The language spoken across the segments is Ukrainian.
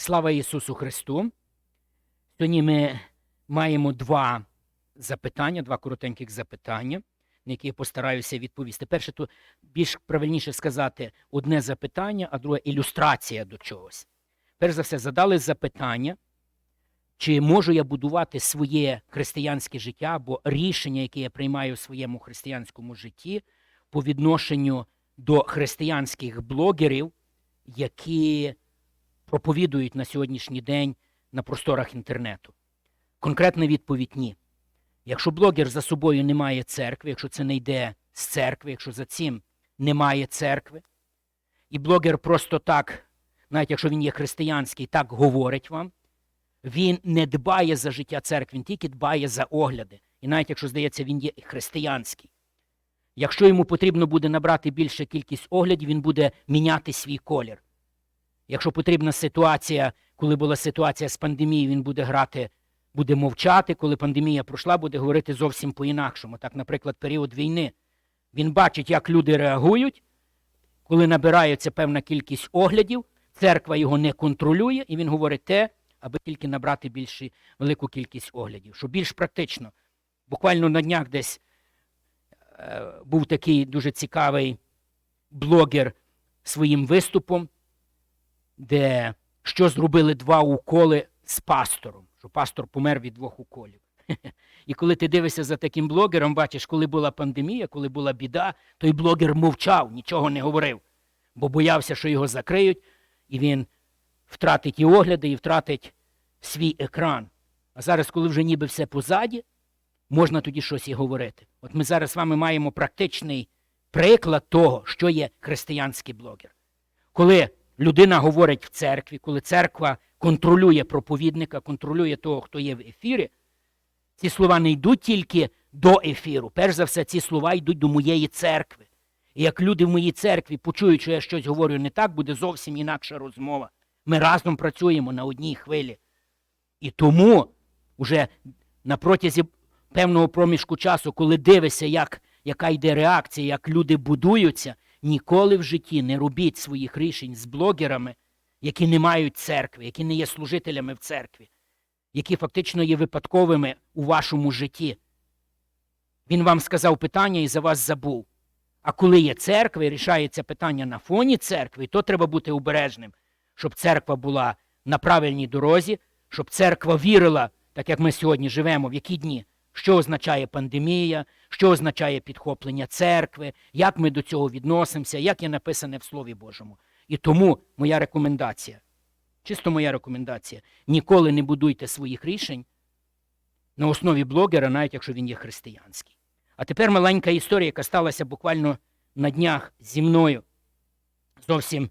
Слава Ісусу Христу! Сьогодні ми маємо два запитання, два коротеньких запитання, на які я постараюся відповісти. Перше, то більш правильніше сказати одне запитання, а друге ілюстрація до чогось. Перш за все, задали запитання, чи можу я будувати своє християнське життя або рішення, яке я приймаю в своєму християнському житті по відношенню до християнських блогерів, які проповідують на сьогоднішній день на просторах інтернету? Конкретна відповідь ні. Якщо блогер за собою не має церкви, якщо це не йде з церкви, якщо за цим немає церкви, і блогер просто так, навіть якщо він є християнський, так говорить вам, він не дбає за життя церкви, він тільки дбає за огляди. І навіть якщо здається, він є християнський. Якщо йому потрібно буде набрати більша кількість оглядів, він буде міняти свій колір. Якщо потрібна ситуація, коли була ситуація з пандемією, він буде грати, буде мовчати. Коли пандемія пройшла, буде говорити зовсім по-інакшому. Так, наприклад, період війни. Він бачить, як люди реагують, коли набирається певна кількість оглядів, церква його не контролює, і він говорить те, аби тільки набрати більшу, велику кількість оглядів. Що більш практично. Буквально на днях десь е, був такий дуже цікавий блогер своїм виступом де що зробили два уколи з пастором, що пастор помер від двох уколів. І коли ти дивишся за таким блогером, бачиш, коли була пандемія, коли була біда, той блогер мовчав, нічого не говорив, бо боявся, що його закриють, і він втратить і огляди, і втратить свій екран. А зараз, коли вже ніби все позаді, можна тоді щось і говорити. От ми зараз з вами маємо практичний приклад того, що є християнський блогер. Коли людина говорить в церкві, коли церква контролює проповідника, контролює того, хто є в ефірі, ці слова не йдуть тільки до ефіру. Перш за все, ці слова йдуть до моєї церкви. І як люди в моїй церкві почують, що я щось говорю не так, буде зовсім інакша розмова. Ми разом працюємо на одній хвилі. І тому вже на протязі певного проміжку часу, коли дивишся, як, яка йде реакція, як люди будуються, ніколи в житті не робіть своїх рішень з блогерами, які не мають церкви, які не є служителями в церкві, які фактично є випадковими у вашому житті. Він вам сказав питання і за вас забув. А коли є церква і рішається питання на фоні церкви, то треба бути обережним, щоб церква була на правильній дорозі, щоб церква вірила, так як ми сьогодні живемо, в які дні, що означає пандемія, що означає підхоплення церкви, як ми до цього відносимося, як є написане в Слові Божому. І тому моя рекомендація, чисто моя рекомендація, ніколи не будуйте своїх рішень на основі блогера, навіть якщо він є християнський. А тепер маленька історія, яка сталася буквально на днях зі мною. Зовсім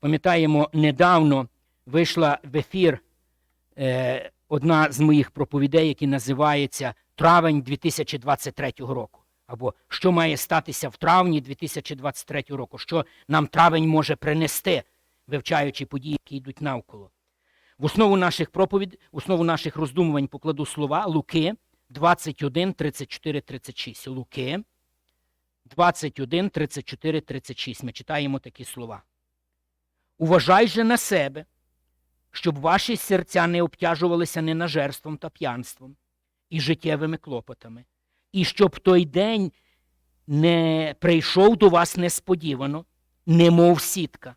пам'ятаємо, недавно вийшла в ефір е, одна з моїх проповідей, яка називається Травень 2023 року. Або що має статися в травні 2023 року, що нам травень може принести, вивчаючи події, які йдуть навколо. В основу наших проповідей, в основу наших роздумувань покладу слова Луки 21, 34, 36. Луки 21, 34, 36. Ми читаємо такі слова. Уважай же на себе, щоб ваші серця не обтяжувалися ненажерством та п'янством і життєвими клопотами, і щоб той день не прийшов до вас несподівано, немов сітка,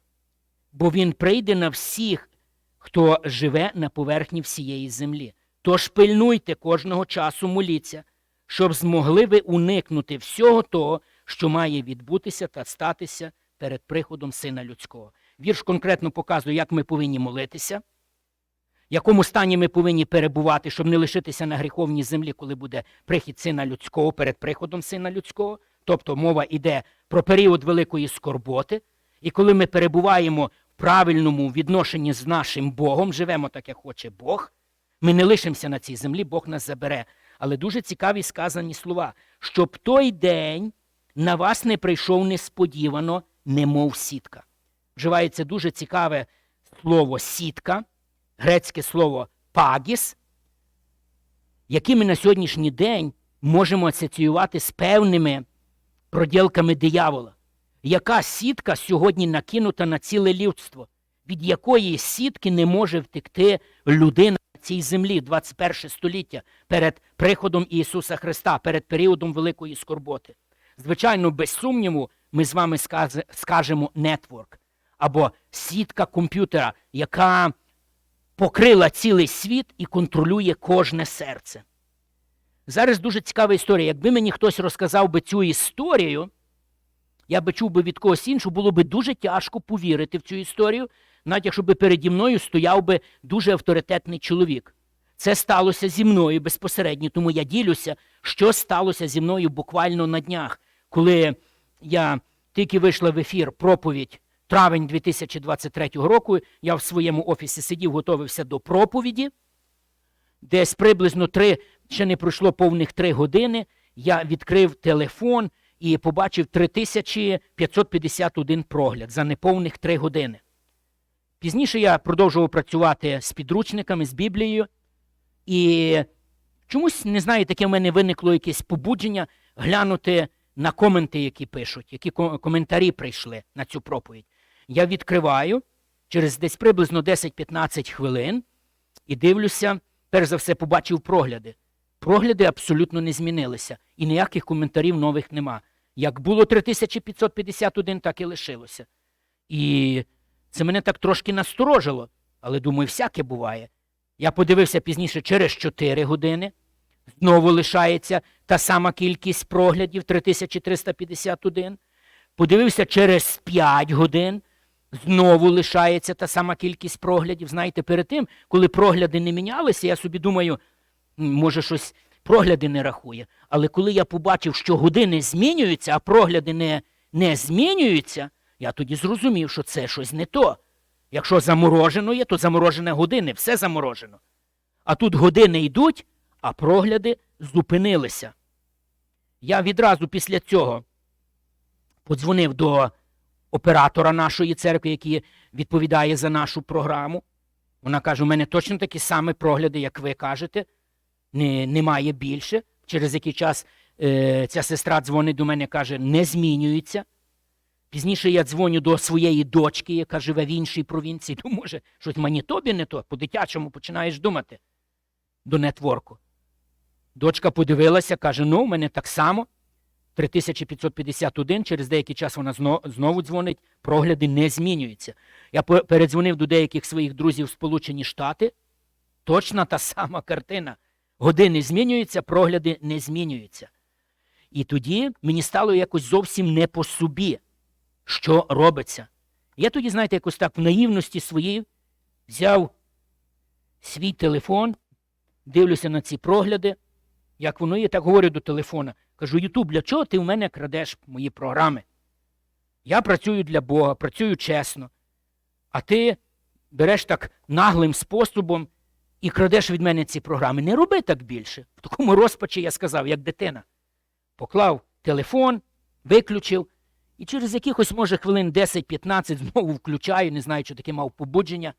бо він прийде на всіх, хто живе на поверхні всієї землі. Тож пильнуйте кожного часу моліться, щоб змогли ви уникнути всього того, що має відбутися та статися перед приходом Сина Людського. Вірш конкретно показує, як ми повинні молитися, якому стані ми повинні перебувати, щоб не лишитися на гріховній землі, коли буде прихід Сина Людського перед приходом Сина Людського. Тобто мова йде про період великої скорботи. І коли ми перебуваємо в правильному відношенні з нашим Богом, живемо так, як хоче Бог, ми не лишимося на цій землі, Бог нас забере. Але дуже цікаві сказані слова, щоб той день на вас не прийшов несподівано, немов сітка. Вживається дуже цікаве слово сітка, грецьке слово пагіс, яке ми на сьогоднішній день можемо асоціювати з певними проділками диявола. Яка сітка сьогодні накинута на ціле людство? від якої сітки не може втекти людина на цій землі 21 століття перед приходом Ісуса Христа, перед періодом великої скорботи. Звичайно, без сумніву, ми з вами скажемо нетворк або сітка комп'ютера, яка покрила цілий світ і контролює кожне серце. Зараз дуже цікава історія. Якби мені хтось розказав би цю історію, я би чув би від когось іншого, було би дуже тяжко повірити в цю історію, навіть якщо би переді мною стояв би дуже авторитетний чоловік. Це сталося зі мною безпосередньо, тому я ділюся, що сталося зі мною буквально на днях, коли я тільки вийшла в ефір проповідь травень 2023 року. Я в своєму офісі сидів, готувався до проповіді. Десь приблизно три, ще не пройшло повних три години. Я відкрив телефон і побачив 3551 прогляд за неповних три години. Пізніше я продовжував працювати з підручниками, з Біблією, і чомусь, не знаю, таке в мене виникло якесь побудження глянути на коменти, які пишуть, які коментарі прийшли на цю проповідь. Я відкриваю через десь приблизно 10-15 хвилин і дивлюся, перш за все, побачив прогляди. Прогляди абсолютно не змінилися, і ніяких коментарів нових нема. Як було 3551, так і лишилося. І це мене так трошки насторожило, але думаю, всяке буває. Я подивився пізніше через 4 години. Знову лишається та сама кількість проглядів 3351. Подивився через 5 годин. Знову лишається та сама кількість проглядів. Знаєте, перед тим, коли прогляди не мінялися, я собі думаю, може щось прогляди не рахує. Але коли я побачив, що години змінюються, а прогляди не, не змінюються, я тоді зрозумів, що це щось не то. Якщо заморожено є, то заморожене години, все заморожено. А тут години йдуть, а прогляди зупинилися. Я відразу після цього подзвонив до оператора нашої церкви, який відповідає за нашу програму. Вона каже: у мене точно такі самі прогляди, як ви кажете, не, немає більше. Через який час е, ця сестра дзвонить до мене каже, не змінюється. Пізніше я дзвоню до своєї дочки, яка живе в іншій провінції. То може, щось в Манітобі не то, по-дитячому починаєш думати до нетворку. Дочка подивилася, каже: ну, у мене так само. 3551, через деякий час вона знову дзвонить, прогляди не змінюються. Я передзвонив до деяких своїх друзів в Сполучені Штати. Точна та сама картина. Години змінюються, прогляди не змінюються. І тоді мені стало якось зовсім не по собі, що робиться. Я тоді, знаєте, якось так в наївності своїй взяв свій телефон, дивлюся на ці прогляди, як воно є, так говорю до телефона. Кажу, Ютуб, для чого ти в мене крадеш мої програми? Я працюю для Бога, працюю чесно. А ти береш так наглим способом і крадеш від мене ці програми. Не роби так більше. В такому розпачі я сказав, як дитина. Поклав телефон, виключив, і через якихось, може, хвилин 10-15 знову включаю, не знаю, що таке мав побудження.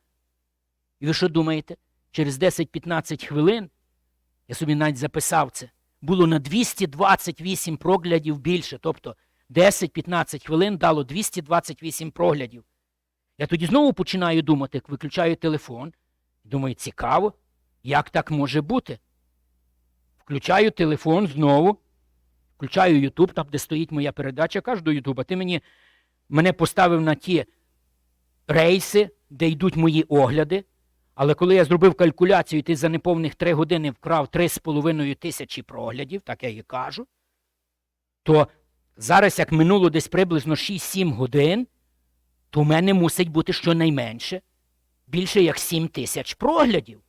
І ви що думаєте? Через 10-15 хвилин я собі навіть записав це. Було на 228 проглядів більше. Тобто 10-15 хвилин дало 228 проглядів. Я тоді знову починаю думати, виключаю телефон. Думаю, цікаво, як так може бути? Включаю телефон знову, включаю Ютуб, там, де стоїть моя передача, кажу до Ютуба, ти мені мене поставив на ті рейси, де йдуть мої огляди. Але коли я зробив калькуляцію, ти за неповних три години вкрав 3,5 тисячі проглядів, так я і кажу, то зараз, як минуло десь приблизно 6-7 годин, то в мене мусить бути щонайменше більше як 7 тисяч проглядів.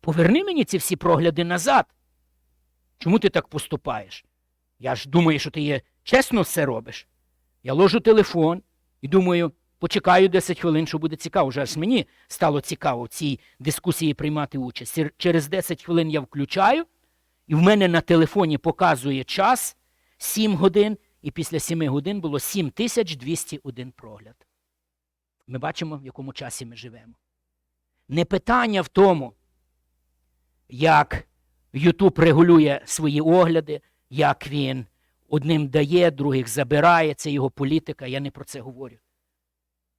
Поверни мені ці всі прогляди назад. Чому ти так поступаєш? Я ж думаю, що ти є чесно все робиш. Я ложу телефон і думаю, почекаю 10 хвилин, що буде цікаво. Вже аж мені стало цікаво в цій дискусії приймати участь. Через 10 хвилин я включаю, і в мене на телефоні показує час 7 годин, і після 7 годин було 7201 прогляд. Ми бачимо, в якому часі ми живемо. Не питання в тому, як YouTube регулює свої огляди, як він одним дає, других забирає, це його політика, я не про це говорю.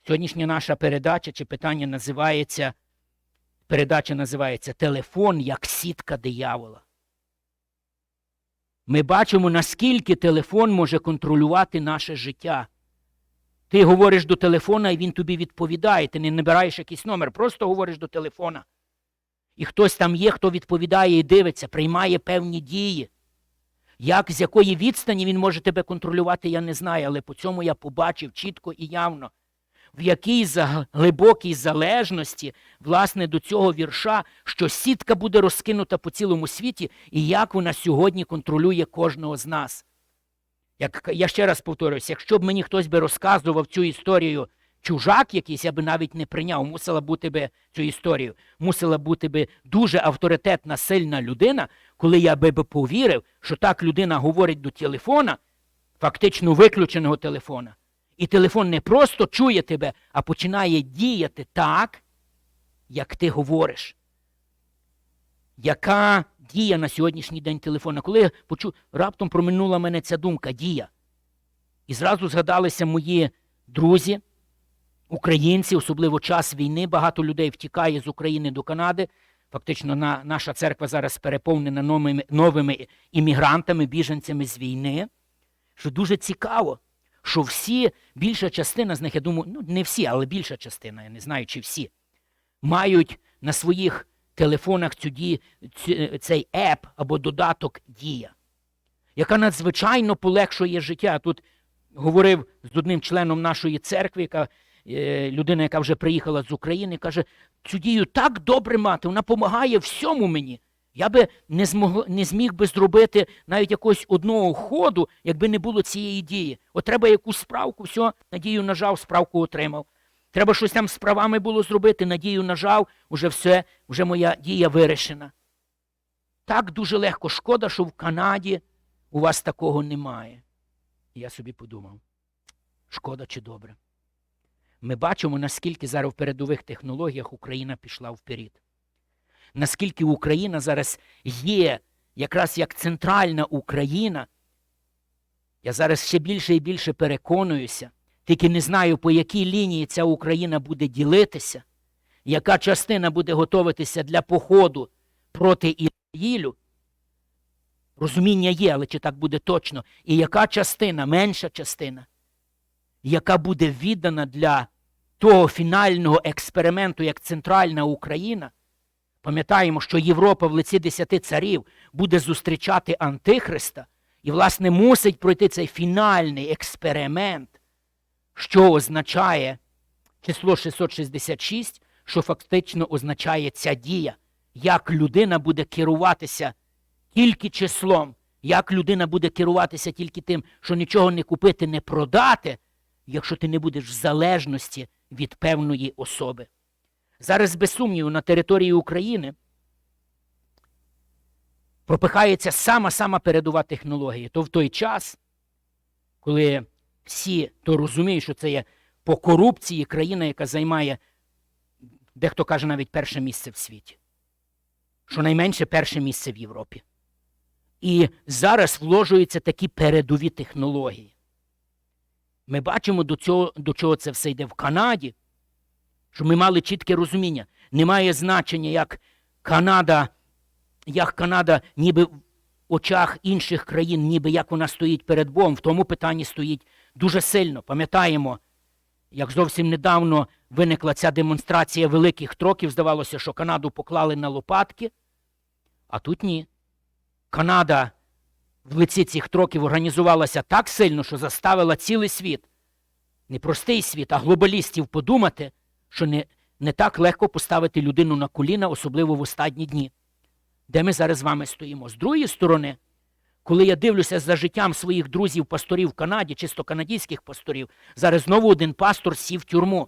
Сьогоднішня наша передача чи питання називається, передача називається Телефон як сітка диявола. Ми бачимо, наскільки телефон може контролювати наше життя. Ти говориш до телефона, і він тобі відповідає. Ти не набираєш якийсь номер, просто говориш до телефона. І хтось там є, хто відповідає і дивиться, приймає певні дії. Як з якої відстані він може тебе контролювати, я не знаю, але по цьому я побачив чітко і явно, в якій глибокій залежності, власне, до цього вірша, що сітка буде розкинута по цілому світі, і як вона сьогодні контролює кожного з нас. Як я ще раз повторююсь, якщо б мені хтось би розказував цю історію чужак якийсь, я би навіть не прийняв. Мусила бути би цю історію, мусила бути би дуже авторитетна, сильна людина, коли я би повірив, що так людина говорить до телефона, фактично виключеного телефона. І телефон не просто чує тебе, а починає діяти так, як ти говориш. Яка дія на сьогоднішній день телефона? Коли я почув, раптом проминула мене ця думка дія. І зразу згадалися мої друзі, українці, особливо час війни. Багато людей втікає з України до Канади. Фактично, на, наша церква зараз переповнена новими, новими іммігрантами, біженцями з війни. Що дуже цікаво, що всі, більша частина з них, я думаю, ну не всі, але більша частина, я не знаю, чи всі, мають на своїх телефонах цю ді, цей еп або додаток Дія, яка надзвичайно полегшує життя. Тут говорив з одним членом нашої церкви, яка е, людина, яка вже приїхала з України, каже: цю дію так добре мати, вона допомагає всьому мені. Я би не, змог, не зміг би зробити навіть якогось одного ходу, якби не було цієї дії. От треба якусь справку, все, надію нажав, справку отримав. Треба щось там з правами було зробити, надію нажав, уже все, вже моя дія вирішена. Так дуже легко. Шкода, що в Канаді у вас такого немає. Я собі подумав, шкода чи добре. Ми бачимо, наскільки зараз в передових технологіях Україна пішла вперед. Наскільки Україна зараз є якраз як центральна Україна. Я зараз ще більше і більше переконуюся, тільки не знаю, по якій лінії ця Україна буде ділитися, яка частина буде готуватися для походу проти Ізраїлю. Розуміння є, але чи так буде точно? І яка частина, менша частина, яка буде віддана для того фінального експерименту, як центральна Україна? Пам'ятаємо, що Європа в лиці десяти царів буде зустрічати Антихриста і, власне, мусить пройти цей фінальний експеримент, що означає число 666, що фактично означає ця дія, як людина буде керуватися тільки числом, як людина буде керуватися тільки тим, що нічого не купити, не продати, якщо ти не будеш в залежності від певної особи. Зараз, без сумніву, на території України пропихається сама-сама передова технологія. То в той час, коли всі то розуміють, що це є по корупції країна, яка займає, дехто каже, навіть перше місце в світі. Щонайменше перше місце в Європі. І зараз вложуються такі передові технології. Ми бачимо, до, цього, до чого це все йде в Канаді, щоб ми мали чітке розуміння. Немає значення, як Канада, як Канада ніби в очах інших країн, ніби як вона стоїть перед Богом. В тому питанні стоїть дуже сильно. Пам'ятаємо, як зовсім недавно виникла ця демонстрація великих троків, здавалося, що Канаду поклали на лопатки, а тут ні. Канада в лиці цих троків організувалася так сильно, що заставила цілий світ, не простий світ, а глобалістів подумати, що не, не так легко поставити людину на коліна, особливо в останні дні. Де ми зараз з вами стоїмо? З другої сторони, коли я дивлюся за життям своїх друзів, пасторів в Канаді, чисто канадських пасторів, зараз знову один пастор сів в тюрму.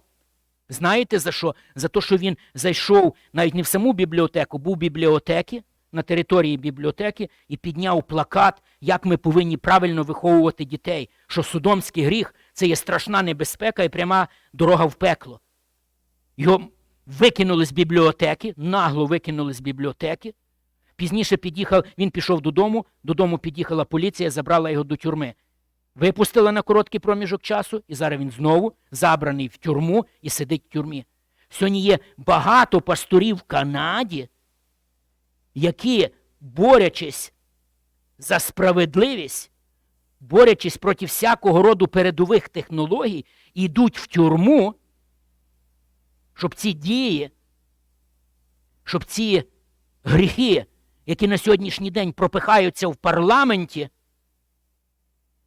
Знаєте за що? За те, що він зайшов навіть не в саму бібліотеку, був в бібліотекі, на території бібліотеки і підняв плакат, як ми повинні правильно виховувати дітей, що судомський гріх це є страшна небезпека і пряма дорога в пекло. Його викинули з бібліотеки, нагло викинули з бібліотеки. Пізніше під'їхав, він пішов додому, додому під'їхала поліція, забрала його до тюрми. Випустили на короткий проміжок часу, і зараз він знову забраний в тюрму і сидить в тюрмі. Сьогодні є багато пасторів в Канаді, які, борючись за справедливість, борючись проти всякого роду передових технологій, йдуть в тюрму, щоб ці дії, щоб ці гріхи, які на сьогоднішній день пропихаються в парламенті,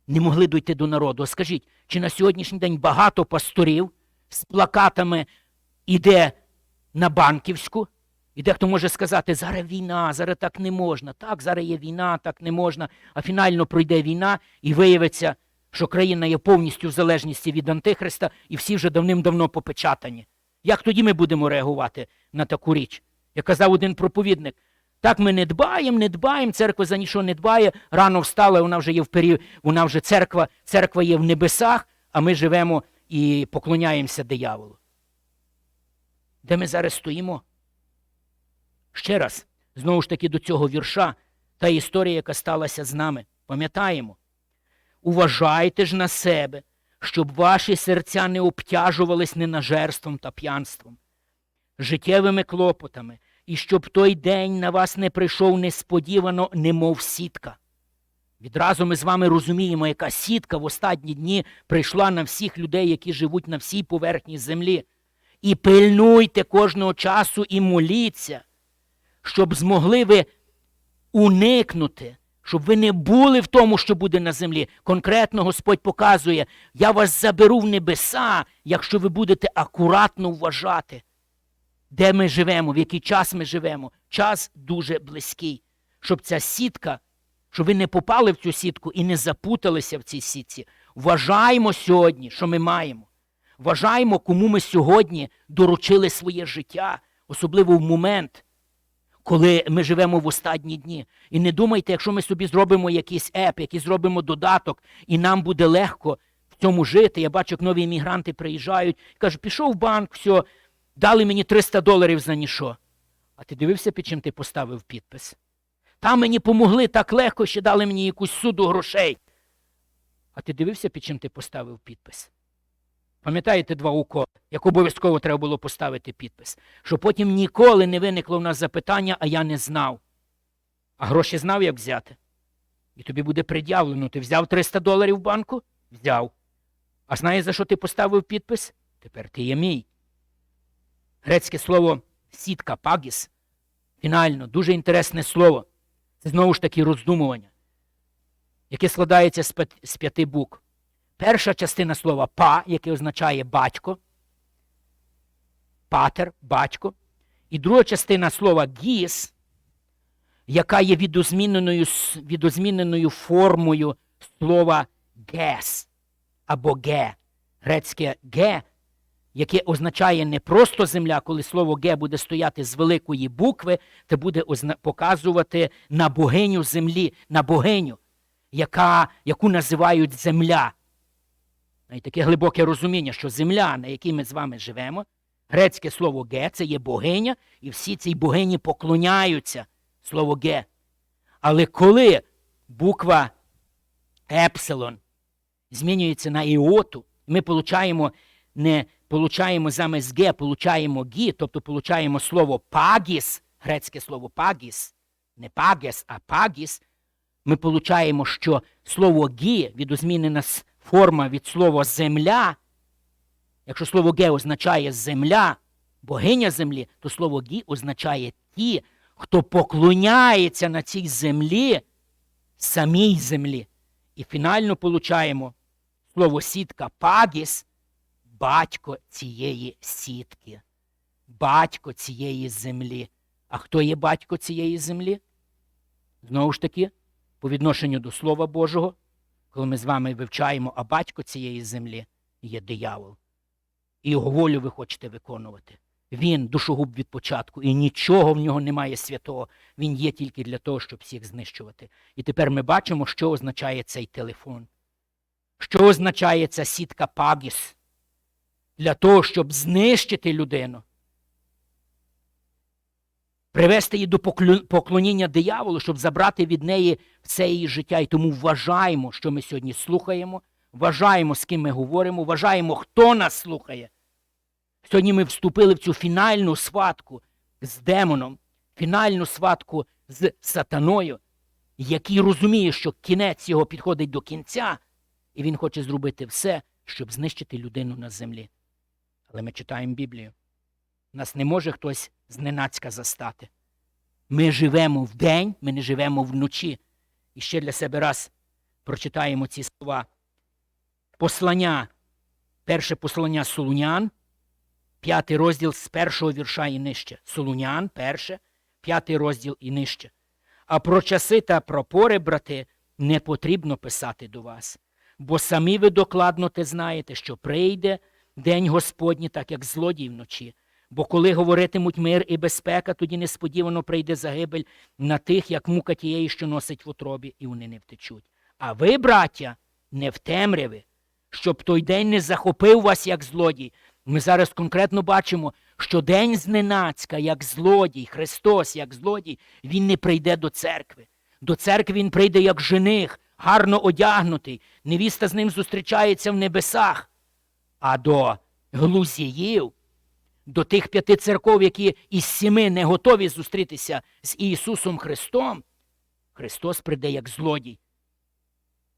не могли дойти до народу. Скажіть, чи на сьогоднішній день багато пасторів з плакатами іде на банківську? І дехто може сказати, зараз війна, зараз так не можна. Так, зараз є війна, так не можна. А фінально пройде війна і виявиться, що країна є повністю в залежності від Антихриста, і всі вже давним-давно попечатані. Як тоді ми будемо реагувати на таку річ? Як казав один проповідник, так ми не дбаємо, не дбаємо, церква за нічого не дбає, рано встала, вона вже є в період, вона вже церква, церква є в небесах, а ми живемо і поклоняємося дияволу. Де ми зараз стоїмо? Ще раз, знову ж таки, до цього вірша, та історія, яка сталася з нами. Пам'ятаємо. Уважайте ж на себе, щоб ваші серця не обтяжувались ненажерством та п'янством, життєвими клопотами, і щоб той день на вас не прийшов несподівано, немов сітка. Відразу ми з вами розуміємо, яка сітка в останні дні прийшла на всіх людей, які живуть на всій поверхні землі. І пильнуйте кожного часу і моліться, щоб змогли ви уникнути, щоб ви не були в тому, що буде на землі. Конкретно Господь показує, я вас заберу в небеса, якщо ви будете акуратно вважати, де ми живемо, в який час ми живемо. Час дуже близький, щоб ця сітка, щоб ви не попали в цю сітку і не запуталися в цій сітці. Вважаємо сьогодні, що ми маємо. Вважаємо, кому ми сьогодні доручили своє життя, особливо в момент, коли ми живемо в останні дні. І не думайте, якщо ми собі зробимо якийсь еп, якийсь зробимо додаток, і нам буде легко в цьому жити. Я бачу, як нові іммігранти приїжджають кажуть, пішов в банк, все, дали мені 300 доларів за ніщо. А ти дивився, під чим ти поставив підпис? Там мені помогли так легко, ще дали мені якусь суду грошей. А ти дивився, під чим ти поставив підпис? Пам'ятаєте два уколи, як обов'язково треба було поставити підпис, щоб потім ніколи не виникло в нас запитання, а я не знав. А гроші знав, як взяти. І тобі буде пред'явлено. Ти взяв 300 доларів в банку? Взяв. А знаєш, за що ти поставив підпис? Тепер ти є мій. Грецьке слово сітка пагіс. Фінально, дуже інтересне слово. Це знову ж таки роздумування, яке складається з п'яти букв. Перша частина слова па, яке означає батько, патер, батько. І друга частина слова гіс, яка є відозміненою, відозміненою формою слова гес або ге. Грецьке ге, яке означає не просто земля, коли слово ге буде стояти з великої букви, це буде показувати на богиню землі, на богиню, яка, яку називають земля. І таке глибоке розуміння, що земля, на якій ми з вами живемо, грецьке слово ге це є богиня, і всі цій богині поклоняються слово ге. Але коли буква епсилон змінюється на іоту, ми получаємо не получаємо замість ге, получаємо гі, тобто получаємо слово пагіс, грецьке слово пагіс, не пагес, а пагіс, ми получаємо, що слово гі відозмінена с- форма від слова земля. Якщо слово ге означає земля, богиня землі, то слово гі означає ті, хто поклоняється на цій землі, самій землі. І фінально получаємо слово сітка пагіс, батько цієї сітки, батько цієї землі. А хто є батько цієї землі? Знову ж таки, по відношенню до Слова Божого, коли ми з вами вивчаємо, а батько цієї землі є диявол. І його волю ви хочете виконувати. Він душогуб від початку, і нічого в нього немає святого. Він є тільки для того, щоб всіх знищувати. І тепер ми бачимо, що означає цей телефон. Що означає ця сітка Пагіс для того, щоб знищити людину. Привести її до поклоніння дияволу, щоб забрати від неї все її життя. І тому вважаємо, що ми сьогодні слухаємо, вважаємо, з ким ми говоримо, вважаємо, хто нас слухає. Сьогодні ми вступили в цю фінальну сватку з демоном, фінальну сватку з сатаною, який розуміє, що кінець його підходить до кінця, і він хоче зробити все, щоб знищити людину на землі. Але ми читаємо Біблію. Нас не може хтось зненацька застати. Ми живемо вдень, ми не живемо вночі. І ще для себе раз прочитаємо ці слова. Послання, перше послання Солунян, п'ятий розділ з першого вірша і нижче. Солунян, перше, п'ятий розділ і нижче. А про часи та про пори, брати, не потрібно писати до вас, бо самі ви докладно те знаєте, що прийде день Господній, так як злодій вночі. Бо коли говоритимуть мир і безпека, тоді несподівано прийде загибель на тих, як мука тієї, що носить в утробі, і вони не втечуть. А ви, браття, не в темряві, щоб той день не захопив вас як злодій. Ми зараз конкретно бачимо, що день зненацька, як злодій, Христос, як злодій, він не прийде до церкви. До церкви він прийде як жених, гарно одягнутий. Невіста з ним зустрічається в небесах. А до глузіїв, до тих п'яти церков, які із сіми не готові зустрітися з Ісусом Христом, Христос прийде як злодій.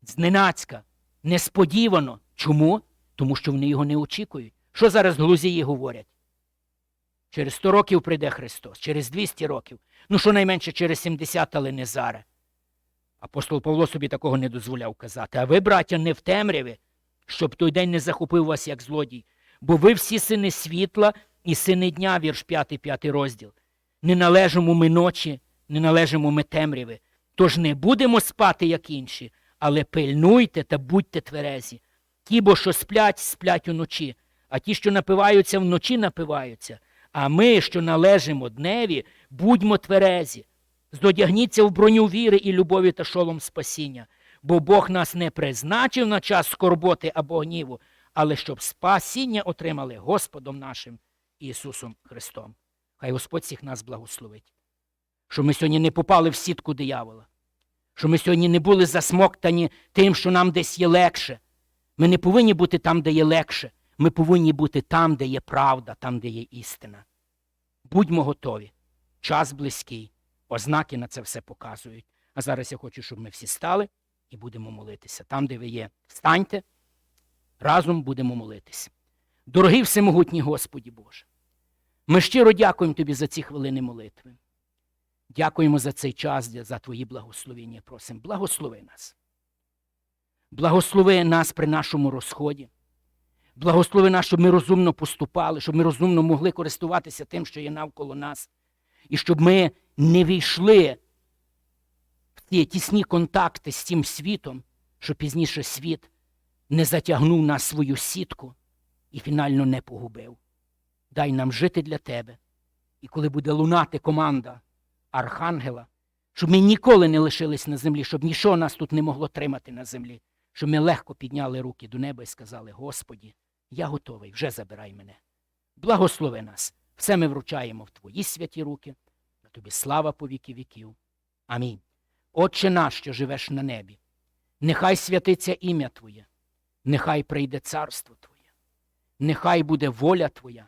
Зненацька, несподівано. Чому? Тому що вони його не очікують. Що зараз глузії говорять? Через 100 років прийде Христос, через 200 років. Ну, щонайменше через 70, але не зараз. Апостол Павло собі такого не дозволяв казати. А ви, браття, не в темряві, щоб той день не захопив вас як злодій. Бо ви всі сини світла і сини дня, вірш 5, 5 розділ. Не належимо ми ночі, не належимо ми темряви. Тож не будемо спати, як інші, але пильнуйте та будьте тверезі. Ті, бо що сплять, сплять уночі, а ті, що напиваються, вночі напиваються. А ми, що належимо дневі, будьмо тверезі. Зодягніться в броню віри і любові та шолом спасіння, бо Бог нас не призначив на час скорботи або гніву, але щоб спасіння отримали Господом нашим Ісусом Христом. Хай Господь всіх нас благословить. Що ми сьогодні не попали в сітку диявола, що ми сьогодні не були засмоктані тим, що нам десь є легше. Ми не повинні бути там, де є легше. Ми повинні бути там, де є правда, там, де є істина. Будьмо готові. Час близький. Ознаки на це все показують. А зараз я хочу, щоб ми всі стали і будемо молитися. Там, де ви є, встаньте, разом будемо молитися. Дорогий всемогутній Господі Боже, ми щиро дякуємо Тобі за ці хвилини молитви. Дякуємо за цей час, за Твої благословення. Просимо, благослови нас. Благослови нас при нашому розході. Благослови нас, щоб ми розумно поступали, щоб ми розумно могли користуватися тим, що є навколо нас, і щоб ми не війшли в ті тісні контакти з цим світом, щоб пізніше світ не затягнув нас свою сітку і фінально не погубив. Дай нам жити для тебе. І коли буде лунати команда Архангела, щоб ми ніколи не лишились на землі, щоб нічого нас тут не могло тримати на землі, щоб ми легко підняли руки до неба і сказали: Господі, я готовий, вже забирай мене. Благослови нас. Все ми вручаємо в Твої святі руки. На тобі слава по віки віків. Амінь. Отче наш, що живеш на небі, нехай святиться ім'я Твоє, нехай прийде царство Твоє, нехай буде воля Твоя,